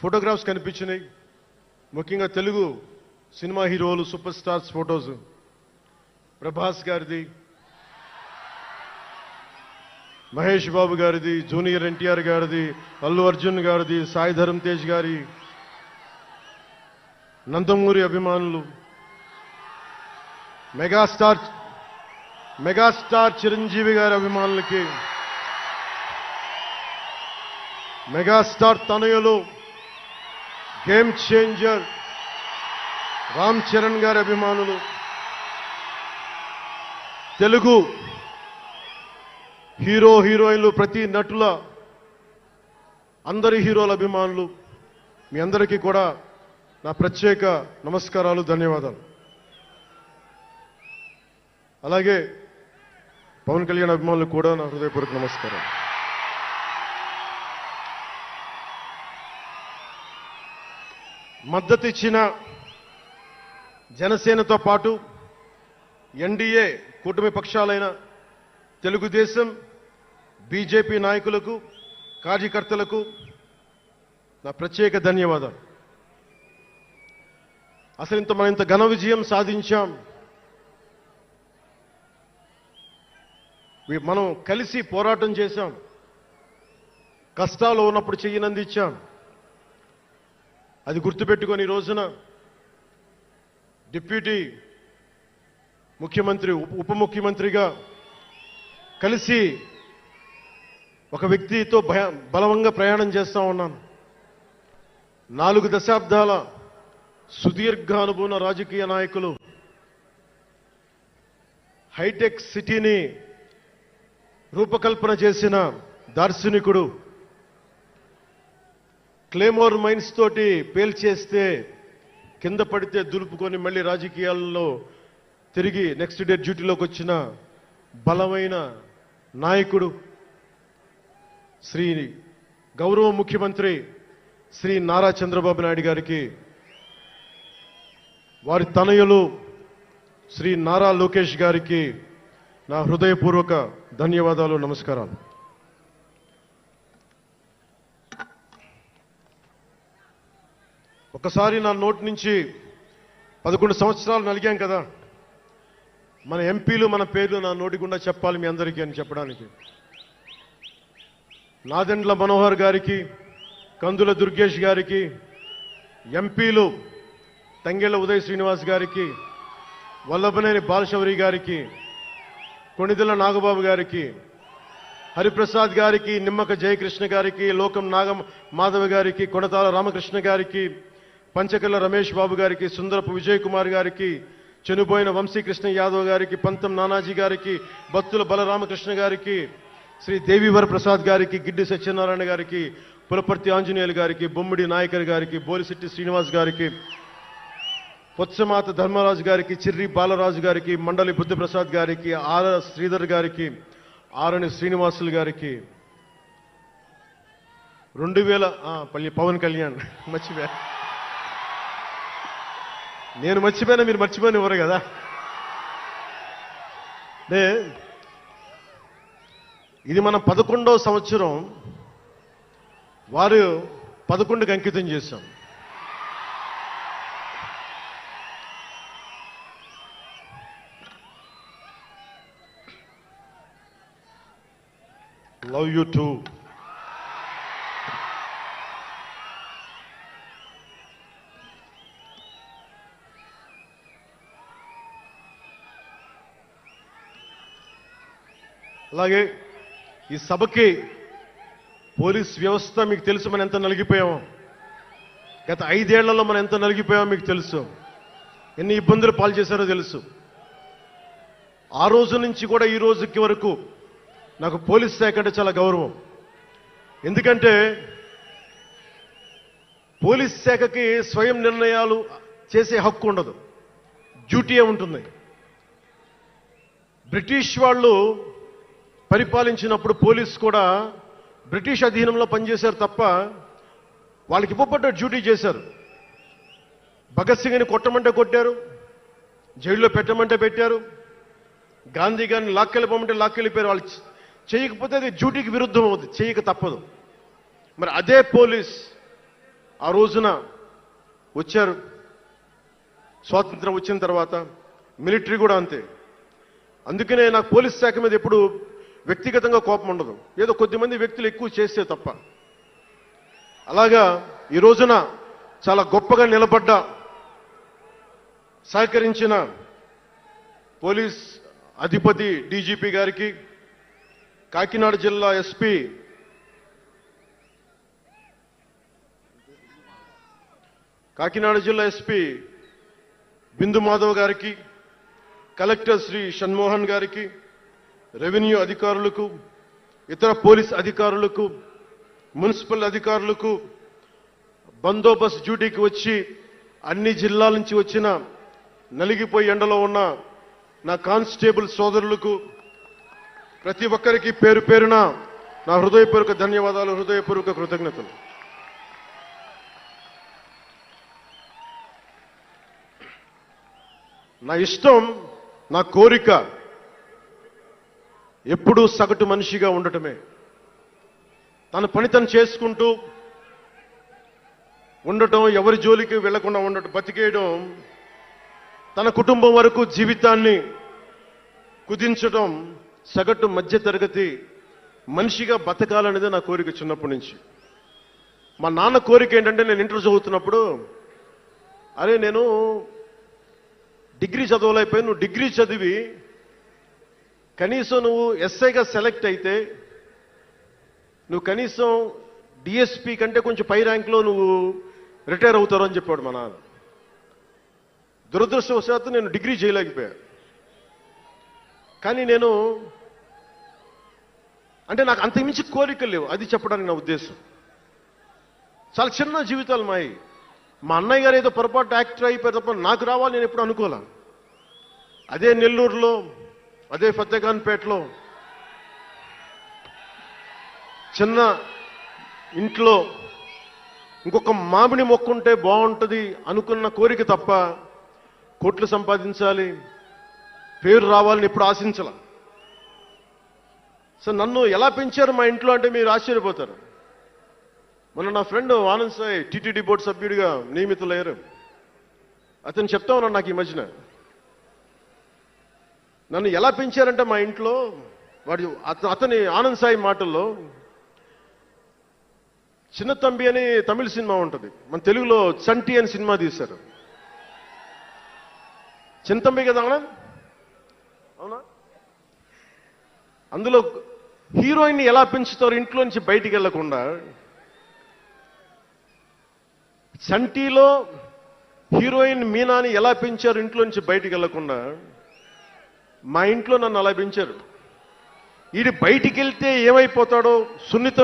Photographs కనిపించినాయి. ముఖ్యంగా Telugu cinema హీరోలు సూపర్ స్టార్స్ ఫొటోస్. ప్రభాస్ గారిది మహేష్ బాబు గారిది జూనియర్ ఎన్టీఆర్ గారిది అల్లు అర్జున్ గారిది సాయి ధరమ్ తేజ్ గారి నందమూరి అభిమానులు. మెగాస్టార్ మెగాస్టార్ చిరంజీవి గారి అభిమానులకి మెగాస్టార్ తనయులు గేమ్ చేంజర్ రామ్ చరణ్ గారి అభిమానులు తెలుగు హీరో హీరోయిన్లు ప్రతి నటుల అందరి హీరోల అభిమానులు మీ అందరికీ కూడా నా ప్రత్యేక నమస్కారాలు ధన్యవాదాలు. అలాగే పవన్ కళ్యాణ్ అభిమానులకు కూడా నా హృదయపూర్వక నమస్కారం మద్దతు ఇచ్చిన జనసేనతో పాటు ఎన్డీఏ కూటమి పక్షాలైన తెలుగుదేశం బీజేపీ నాయకులకు కార్యకర్తలకు నా ప్రత్యేక ధన్యవాదాలు. అసలు ఇంత మనం ఇంత ఘన విజయం సాధించాం. మనం కలిసి పోరాటం చేశాం. కష్టాలు ఉన్నప్పుడు చెయ్యినందిచ్చాం అది గుర్తుపెట్టుకొని ఈ రోజున డిప్యూటీ ముఖ్యమంత్రి ఉప- ఉప ముఖ్యమంత్రిగా కలిసి ఒక వ్యక్తితో భయ బలవంగా ప్రయాణం చేస్తూ ఉన్నాను. నాలుగు దశాబ్దాల సుదీర్ఘ అనుభవం రాజకీయ నాయకులు హైటెక్ సిటీని రూపకల్పన చేసిన దార్శనికుడు క్లేమోర్ మైన్స్ తోటి పేల్చేస్తే కింద పడితే దులుపుకొని మళ్ళీ రాజకీయాల్లో తిరిగి నెక్స్ట్ డే డ్యూటీలోకి వచ్చిన బలమైన నాయకుడు శ్రీ గౌరవ ముఖ్యమంత్రి శ్రీ నారా చంద్రబాబు నాయుడు గారికి వారి తనయులు శ్రీ నారా లోకేష్ గారికి నా హృదయపూర్వక ధన్యవాదాలు నమస్కారాలు. ఒకసారి నా నోటి నుంచి పదకొండు సంవత్సరాలు నలిగాం కదా. మన ఎంపీలు మన పేర్లు నా నోటి గుండా చెప్పాలి మీ అందరికీ అని చెప్పడానికి. నాదెండ్ల మనోహర్ గారికి కందుల దుర్గేష్ గారికి ఎంపీలు తంగెళ్ళ ఉదయ్ శ్రీనివాస్ గారికి వల్లభనేని బాలశౌరి గారికి కొణిదెల నాగబాబు గారికి హరిప్రసాద్ గారికి నిమ్మక జయకృష్ణ గారికి లోకం నాగం మాధవ గారికి కొనతాల రామకృష్ణ గారికి పంచకర్ల రమేష్ బాబు గారికి సుందరపు విజయ్ కుమార్ గారికి చనిపోయిన వంశీకృష్ణ యాదవ్ గారికి పంతం నానాజీ గారికి భక్తుల బలరామకృష్ణ గారికి శ్రీ దేవివర ప్రసాద్ గారికి గిడ్డి సత్యనారాయణ గారికి పులపర్తి ఆంజనేయులు గారికి బొమ్మిడి నాయకర్ గారికి బోలిశెట్టి శ్రీనివాస్ గారికి పొత్సమాత ధర్మరాజు గారికి చిర్రి బాలరాజు గారికి మండలి బుద్ధప్రసాద్ గారికి ఆర శ్రీధర్ గారికి ఆరణి శ్రీనివాసులు గారికి రెండు వేల పల్లి పవన్ కళ్యాణ్ మర్చిపోయా. నేను మర్చిపోయినా మీరు మర్చిపోయిన ఇవ్వరు కదా? అంటే ఇది మన పదకొండవ సంవత్సరం వారు పదకొండుకి అంకితం చేశాం. లవ్ యూ టూ అలాగే ఈ సభకి పోలీస్ వ్యవస్థ మీకు తెలుసు మనం ఎంత నలిగిపోయామో. గత ఐదేళ్ళలో మనం ఎంత నలిగిపోయామో మీకు తెలుసు. ఎన్ని ఇబ్బందులు పాలు చేశారో తెలుసు. ఆ రోజు నుంచి కూడా ఈ రోజుకి వరకు నాకు పోలీస్ శాఖ అంటే చాలా గౌరవం. ఎందుకంటే పోలీస్ శాఖకి స్వయం నిర్ణయాలు చేసే హక్కు ఉండదు. డ్యూటీ ఉంటుంది. బ్రిటిష్ వాళ్ళు పరిపాలించినప్పుడు పోలీస్ కూడా బ్రిటిష్ అధీనంలో పనిచేశారు తప్ప వాళ్ళకి ఇవ్వబడ్డ డ్యూటీ చేశారు. భగత్ సింగ్ని కొట్టమంటే కొట్టారు జైల్లో పెట్టమంటే పెట్టారు గాంధీ గారిని లాక్కెళ్ళిపోమంటే లాక్కెళ్ళిపోయారు. వాళ్ళు చేయకపోతే అది డ్యూటీకి విరుద్ధం అవుతుంది చేయక తప్పదు. మరి అదే పోలీస్ ఆ రోజున వచ్చారు. స్వాతంత్రం వచ్చిన తర్వాత మిలిటరీ కూడా అంతే. అందుకనే నాకు పోలీస్ శాఖ మీద ఎప్పుడు వ్యక్తిగతంగా కోపం ఉండదు. ఏదో కొద్దిమంది వ్యక్తులు ఎక్కువ చేస్తే తప్ప. అలాగా ఈ రోజున చాలా గొప్పగా నిలబడ్డ సహకరించిన పోలీస్ అధిపతి డీజీపీ గారికి కాకినాడ జిల్లా ఎస్పీ కాకినాడ జిల్లా ఎస్పీ బిందు మాధవ్ గారికి కలెక్టర్ శ్రీ షణ్మోహన్ గారికి రెవెన్యూ అధికారులకు ఇతర పోలీస్ అధికారులకు మున్సిపల్ అధికారులకు బందోబస్తు డ్యూటీకి వచ్చి అన్ని జిల్లాల నుంచి వచ్చిన నలిగిపోయి ఎండలో ఉన్న నా కానిస్టేబుల్ సోదరులకు ప్రతి ఒక్కరికి పేరు పేరున నా హృదయపూర్వక ధన్యవాదాలు హృదయపూర్వక కృతజ్ఞతలు. నా ఇష్టం నా కోరిక ఎప్పుడూ సగటు మనిషిగా ఉండటమే. తన పని తను చేసుకుంటూ ఉండటం ఎవరి జోలికి వెళ్ళకుండా ఉండటం బతికేయడం తన కుటుంబం వరకు జీవితాన్ని కుదించడం సగటు మధ్య తరగతి మనిషిగా బతకాలనేది నా కోరిక చిన్నప్పటి నుంచి. మా నాన్న కోరిక ఏంటంటే నేను ఇంటర్ చదువుతున్నప్పుడు అరే నేను డిగ్రీ చదవలేకపోయి నువ్వు డిగ్రీ చదివి కనీసం నువ్వు ఎస్ఐగా సెలెక్ట్ అయితే నువ్వు కనీసం డిఎస్పీ కంటే కొంచెం పై ర్యాంక్లో నువ్వు రిటైర్ అవుతారు అని చెప్పాడు మా నాన్న. దురదృష్టవశాత్తు నేను డిగ్రీ చేయలేకపోయా కానీ నేను అంటే నాకు అంతకుమించి కోరికలు లేవు. అది చెప్పడానికి నా ఉద్దేశం. చాలా చిన్న జీవితాలు మాయి. మా అన్నయ్య గారు ఏదో పొరపాటు యాక్టర్ అయిపోయి తప్ప నాకు రావాలి నేను ఎప్పుడు అనుకోలేను అదే నెల్లూరులో అదే ఫతేఖాన్పేటలో చిన్న ఇంట్లో ఇంకొక మామిడి మొక్క ఉంటే బాగుంటుంది అనుకున్న కోరిక తప్ప కోట్లు సంపాదించాలి పేరు రావాలని ఎప్పుడు ఆశించాల? సో నన్ను ఎలా పెంచారు మా ఇంట్లో అంటే మీరు ఆశ్చర్యపోతారు. మొన్న నా friend Anand Sai TTD board సభ్యుడిగా నియమితులయ్యారు. అతను చెప్తా ఉన్నాను నాకు ఈ మధ్యన. నన్ను ఎలా పెంచారంటే మా ఇంట్లో వాడి అతని ఆనంద్ సాయి మాటల్లో చిన్న తంబి అని తమిళ సినిమా ఉంటుంది. మన తెలుగులో చంటి అని సినిమా తీశారు. చిన్న తంబి కదా ఆనంద్? అవునా? అందులో హీరోయిన్ ఎలా పెంచుతారు ఇంట్లో నుంచి బయటికి వెళ్ళకుండా చంటీలో హీరోయిన్ మీనాని ఎలా పెంచారు ఇంట్లో నుంచి బయటికి వెళ్ళకుండా మా ఇంట్లో నన్ను అలా పెంచారు. ఈడు బయటికి వెళ్తే ఏమైపోతాడో సున్నితం